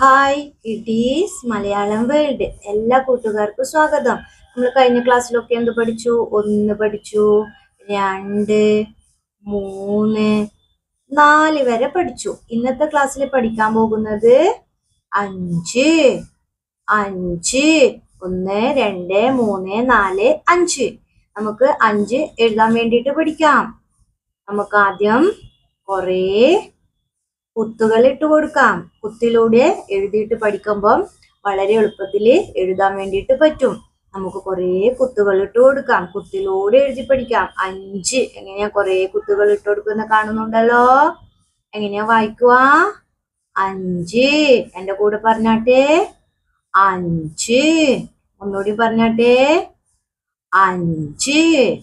Hi it is Malayalam world എല്ലാ കൂട്ടുകാർക്കും സ്വാഗതം. നമ്മൾ കഴിഞ്ഞ ക്ലാസ്സിലൊക്കെ എന്ത് പഠിച്ചു? ഒന്ന് പഠിച്ചു രണ്ട് മൂന്ന് നാല് വരെ പഠിച്ചു. ഇന്നത്തെ ക്ലാസ്സിൽ പഠിക്കാൻ പോകുന്നത് അഞ്ച് അഞ്ച് ഒന്ന് രണ്ട് മൂന്ന് നാല് അഞ്ച്. നമുക്ക് അഞ്ച് എഴുതാൻ വേണ്ടിയിട്ട് പഠിക്കാം. നമുക്ക് ആദ്യം കുറേ കുത്തുകൾ ഇട്ട് കൊടുക്കാം. കുത്തിലൂടെ എഴുതിയിട്ട് പഠിക്കുമ്പം വളരെ എളുപ്പത്തിൽ എഴുതാൻ വേണ്ടിയിട്ട് പറ്റും. നമുക്ക് കുറേ കുത്തുകൾ ഇട്ട് കൊടുക്കാം. കുത്തിലൂടെ എഴുതി പഠിക്കാം. അഞ്ച്. എങ്ങനെയാ കുറേ കുത്തുകൾ ഇട്ട് കൊടുക്കുന്ന കാണുന്നുണ്ടല്ലോ? എങ്ങനെയാ വായിക്കുക അഞ്ച്. എന്റെ കൂടെ പറഞ്ഞാട്ടെ? അഞ്ച്. ഒന്നുകൂടി പറഞ്ഞാട്ടെ? അഞ്ച്.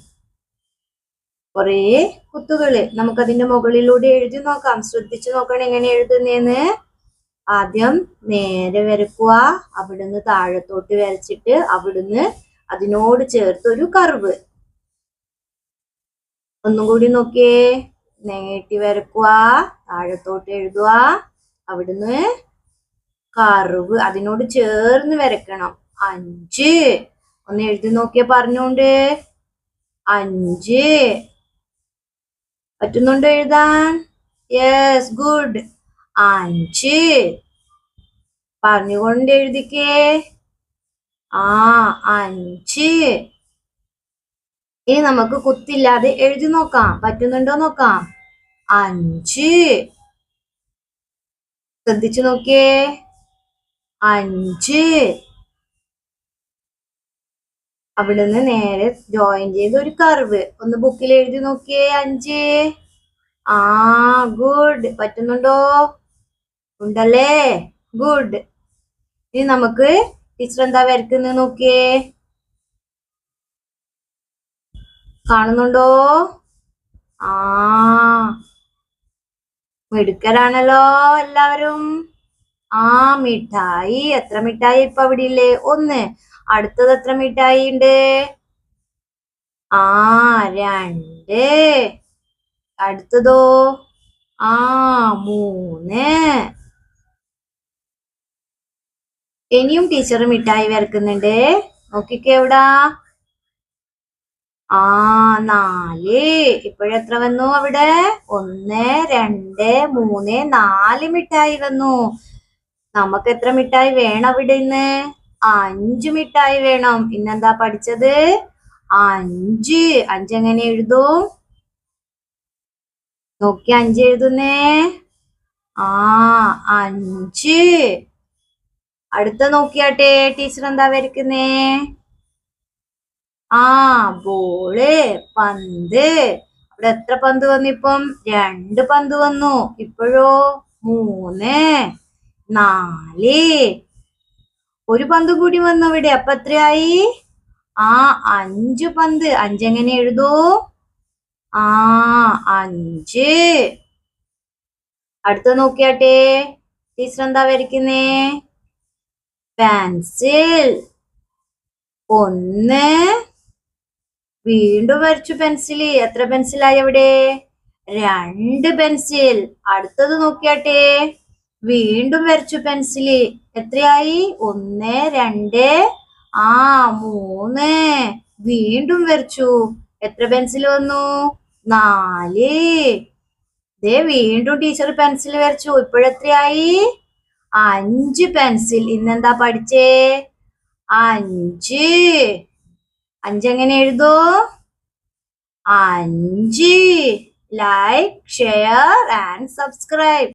കുറേ കുത്തുകൾ. നമുക്കതിന്റെ മുകളിലൂടെ എഴുതി നോക്കാം. ശ്രദ്ധിച്ചു നോക്കണം എങ്ങനെ എഴുതുന്നേന്ന്. ആദ്യം നേരെ വരക്കുക. അവിടുന്ന് താഴത്തോട്ട് വരച്ചിട്ട് അവിടുന്ന് അതിനോട് ചേർത്ത് ഒരു കർവ്. ഒന്നും കൂടി നോക്കിയേ. നീട്ടി വരക്കുക. താഴത്തോട്ട് എഴുതുക. അവിടുന്ന് കർവ് അതിനോട് ചേർന്ന് വരക്കണം. അഞ്ച്. ഒന്ന് എഴുതി നോക്കിയ പറഞ്ഞോണ്ട്. അഞ്ച്. പറ്റുന്നുണ്ടോ എഴുതാൻ? യെസ് ഗുഡ് അഞ്ച്. പറഞ്ഞുകൊണ്ട് എഴുതിക്കേ. ആ അഞ്ച്. ഇനി നമുക്ക് കുത്തില്ലാതെ എഴുതി നോക്കാം. പറ്റുന്നുണ്ടോ നോക്കാം. അഞ്ച്. ശ്രദ്ധിച്ചു നോക്കിയേ. അഞ്ച്. അവിടുന്ന് നേരെ ജോയിൻ ചെയ്ത് ഒരു കർവ് ഒന്ന് ബുക്കിൽ എഴുതി നോക്കിയേ അഞ്ച്. ആ ഗുഡ് പറ്റുന്നുണ്ടോ? ഉണ്ടല്ലേ? ഗുഡ് ഇനി നമുക്ക് ടീച്ചർ എന്താ വരക്കുന്നത് നോക്കിയേ. കാണുന്നുണ്ടോ? ആ. മിടുക്കരാണല്ലോ എല്ലാവരും. ആ മിഠായി എത്ര മിഠായി ഇപ്പൊ അവിടെ ഇല്ലേ ഒന്ന്. അടുത്തത് എത്ര മിഠായി ഉണ്ട് ആ രണ്ട്. അടുത്തതോ? ആ മൂന്ന്. ഇനിയും ടീച്ചർ മിഠായി വരക്കുന്നുണ്ട്. നോക്കിക്കേ എവിടാ? ആ നാല്. ഇപ്പോഴെത്ര വന്നു അവിടെ? ഒന്ന് രണ്ട് മൂന്ന് നാല് മിഠായി വന്നു. നമുക്ക് എത്ര മിഠായി വേണം അവിടെ ഇന്ന് അഞ്ച് മിഠായി വേണം. ഇന്നെന്താ പഠിച്ചത്? അഞ്ച്. അഞ്ചെങ്ങനെ എഴുതും? നോക്കി അഞ്ച് എഴുതുന്നേ. ആ അഞ്ച്. അടുത്ത നോക്കിയാട്ടെ ടീച്ചർ എന്താ വരയ്ക്കുന്നേ? ആ ബോൾ പന്ത്. അവിടെ എത്ര പന്ത് വന്നു ഇപ്പം രണ്ട് പന്ത് വന്നു. ഇപ്പോഴോ മൂന്ന്. നാല്. ഒരു പന്ത് കൂടി വന്നു ഇവിടെ അപ്പൊ എത്രയായി? ആ അഞ്ച് പന്ത്. അഞ്ചെങ്ങനെ എഴുതൂ? ആ അഞ്ച്. അടുത്ത നോക്കിയാട്ടെ. ടീച്ചർ എന്താ വരയ്ക്കുന്നേ? പെൻസിൽ. ഒന്ന്. വീണ്ടും വരച്ചു പെൻസിൽ എത്ര പെൻസിലായി അവിടെ? രണ്ട് പെൻസിൽ. അടുത്തത് നോക്കിയാട്ടെ. വീണ്ടും വരച്ചു പെൻസിൽ എത്രയായി? ഒന്ന് രണ്ട് ആ മൂന്ന്. വീണ്ടും വരച്ചു. എത്ര പെൻസിൽ വന്നു? നാല്. ദേ വീണ്ടും ടീച്ചർ പെൻസിൽ വരച്ചു. ഇപ്പോഴെത്രയായി അഞ്ച് പെൻസിൽ ഇന്നെന്താ പഠിച്ചേ? അഞ്ച്. അഞ്ചെങ്ങനെ എഴുതൂ? അഞ്ച്. Like share and subscribe